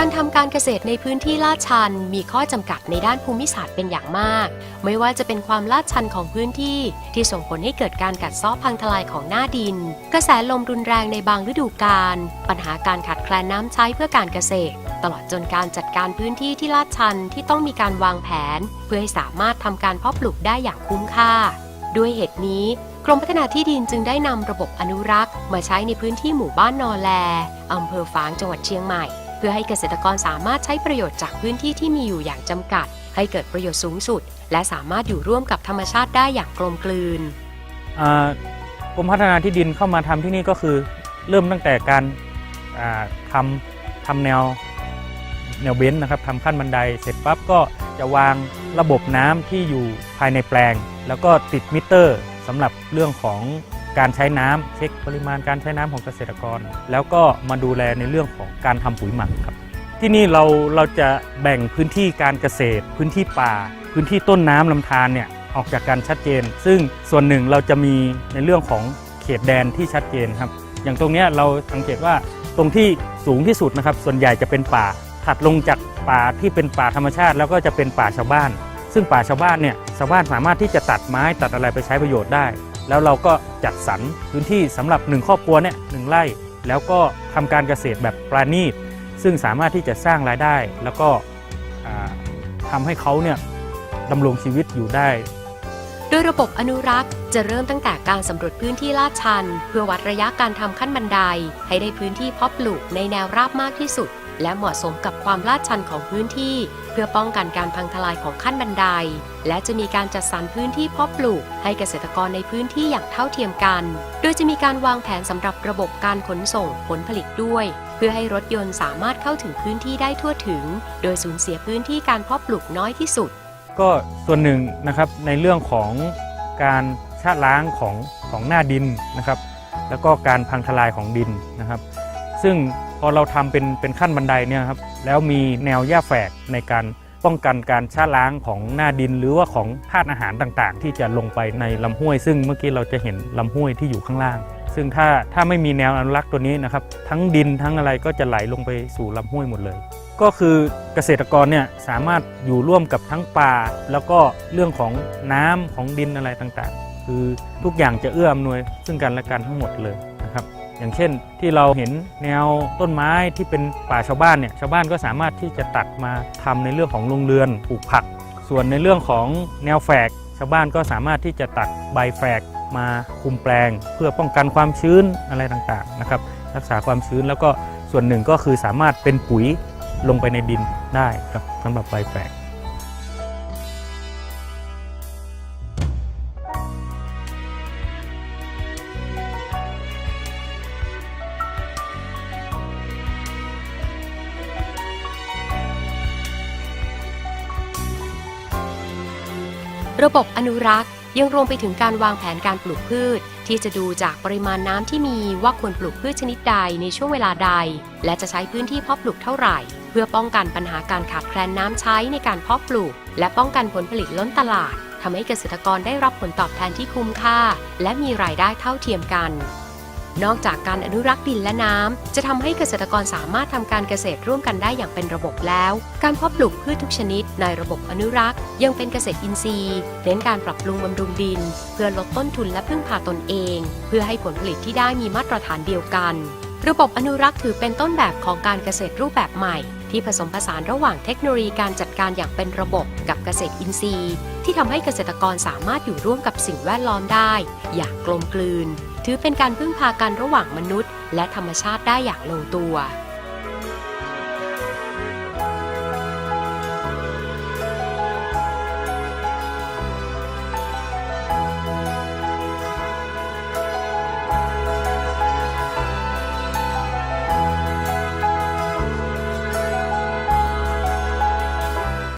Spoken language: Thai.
การทำการเกษตรในพื้นที่ลาดชัน มีข้อจำกัดในด้านภูมิศาสตร์เป็นอย่างมาก ไม่ว่าจะเป็นความลาดชันของพื้นที่ที่ส่งผลให้เกิดการกัดเซาะพังทลายของหน้าดิน กระแสลมรุนแรงในบางฤดูกาลปัญหาการขาดแคลนน้ำใช้เพื่อการเกษตร ตลอดจนการจัดการพื้นที่ที่ลาดชันที่ต้องมีการวางแผน เพื่อให้สามารถทำการเพาะปลูกได้อย่างคุ้มค่า ด้วยเหตุนี้กรมพัฒนาที่ดินจึงได้นำระบบอนุรักษ์ มาใช้ในพื้นที่หมู่บ้านนอแลอำเภอฝางจังหวัดเชียงใหม่ เพื่อให้เกษตรกรสามารถใช้ประโยชน์จากพื้นที่ที่มีอยู่อย่างจำกัด ให้เกิดประโยชน์สูงสุด และสามารถอยู่ร่วมกับธรรมชาติได้อย่างกลมกลืนอ่ากรมพัฒนาที่ดินเข้ามาทำที่นี่ก็คือ เริ่มตั้งแต่การทำทำแนวแนวเบนนะครับทำขั้นบันไดเสร็จปั๊บก็จะวางระบบน้ำที่อยู่ภายในแปลง แล้วก็ติดมิเตอร์สำหรับเรื่องของ การใช้น้ำเช็คปริมาณการใช้น้ำของเกษตรกร แล้วก็มาดูแลในเรื่องของการทำปุ๋ยหมักครับ ที่นี่เราเราจะแบ่งพื้นที่การเกษตร พื้นที่ป่า พื้นที่ต้นน้ำลำธารเนี่ยออกจากกันชัดเจน ซึ่งส่วนหนึ่งเราจะมีในเรื่องของเขตแดนที่ชัดเจนครับ อย่างตรงนี้เราสังเกตว่าตรงที่สูงที่สุดนะครับ ส่วนใหญ่จะเป็นป่าถัดลงจากป่าที่เป็นป่าธรรมชาติ แล้วก็จะเป็นป่าชาวบ้าน ซึ่งป่าชาวบ้านเนี่ยชาวบ้านสามารถที่จะตัดไม้ตัดอะไรไปใช้ประโยชน์ได้ แล้วเราก็จัดสรรพื้นที่สำหรับหนึ่งครอบครัวเนี่ยหนึ่งไร่ แล้วก็ทำการเกษตรแบบปราณีต ซึ่งสามารถที่จะสร้างรายได้ แล้วก็อ่าทำให้เขาเนี่ยดำรงชีวิตอยู่ได้ โดยระบบอนุรักษ์จะเริ่มตั้งแต่การสำรวจพื้นที่ลาดชัน เพื่อวัดระยะการทำขั้นบันได ให้ได้พื้นที่เพาะปลูกในแนวราบมากที่สุด และเหมาะสมกับความลาดชันของพื้นที่ เพื่อป้องกันการพังทลายของขั้นบันได และจะมีการจัดสรรพื้นที่เพาะปลูก ให้เกษตรกรในพื้นที่อย่างเท่าเทียมกัน โดยจะมีการวางแผนสำหรับระบบการขนส่งผลผลิตด้วย เพื่อให้รถยนต์สามารถเข้าถึงพื้นที่ได้ทั่วถึง โดยสูญเสียพื้นที่การเพาะปลูกน้อยที่สุด ก็ส่วนหนึ่งนะครับในเรื่องของการชะล้างของของหน้าดินนะครับ แล้วก็การพังทลายของดินนะครับ ซึ่งพอเราทำเป็นเป็นขั้นบันไดเนี่ยครับแล้วมีแนวหญ้าแฝกในการป้องกันการชะล้างของหน้าดินหรือว่าของธาตุอาหารต่างๆ ที่จะลงไปในลำห้วย ซึ่งเมื่อกี้เราจะเห็นลำห้วยที่อยู่ข้างล่าง ซึ่งถ้าถ้าไม่มีแนวอนุรักษ์ตัวนี้นะครับทั้งดินทั้งอะไรก็จะไหลลงไปสู่ลำห้วยหมดเลย ก็คือเกษตรกรเนี่ยสามารถอยู่ร่วมกับทั้งป่า แล้วก็เรื่องของน้ำของดินอะไรต่างๆ คือทุกอย่างจะเอื้ออำนวยซึ่งกันและกันทั้งหมดเลย อย่างเช่นที่เราเห็นแนวต้นไม้ที่เป็นป่าชาวบ้านเนี่ยชาวบ้านก็สามารถที่จะตัดมาทำในเรื่องของโรงเรือนปลูกผัก ส่วนในเรื่องของแนวแฝก ชาวบ้านก็สามารถที่จะตัดใบแฝกมาคุมแปลง เพื่อป้องกันความชื้นอะไรต่างๆนะครับรักษาความชื้นแล้วก็ส่วนหนึ่งก็คือสามารถเป็นปุ๋ยลงไปในดินได้ครับสำหรับใบแฝก ระบบอนุรักษ์ยังรวมไปถึงการวางแผนการปลูกพืช ที่จะดูจากปริมาณน้ำที่มีว่าควรปลูกพืชชนิดใดในช่วงเวลาใด และจะใช้พื้นที่เพาะปลูกเท่าไหร่ เพื่อป้องกันปัญหาการขาดแคลนน้ำใช้ในการเพาะปลูก และป้องกันผลผลิตล้นตลาดทำให้เกษตรกรได้รับผลตอบแทนที่คุ้มค่า และมีรายได้เท่าเทียมกัน นอกจากการอนุรักษ์ดินและน้ำ จะทำให้เกษตรกรสามารถทำการเกษตรร่วมกันได้อย่างเป็นระบบแล้ว การเพาะปลูกพืชทุกชนิดในระบบอนุรักษ์ ยังเป็นเกษตรอินทรีย์เน้นการปรับปรุงบำรุงดิน เพื่อลดต้นทุนและพึ่งพาตนเอง เพื่อให้ผลผลิตที่ได้มีมาตรฐานเดียวกัน ระบบอนุรักษ์ถือเป็นต้นแบบของการเกษตรรูปแบบใหม่ ที่ผสมผสานระหว่างเทคโนโลยีการจัดการอย่างเป็นระบบกับเกษตรอินทรีย์ ที่ทำให้เกษตรกรสามารถอยู่ร่วมกับสิ่งแวดล้อมได้ อย่างกลมกลืน ถือเป็นการพึ่งพากันระหว่างมนุษย์ และธรรมชาติได้อย่างลงตัว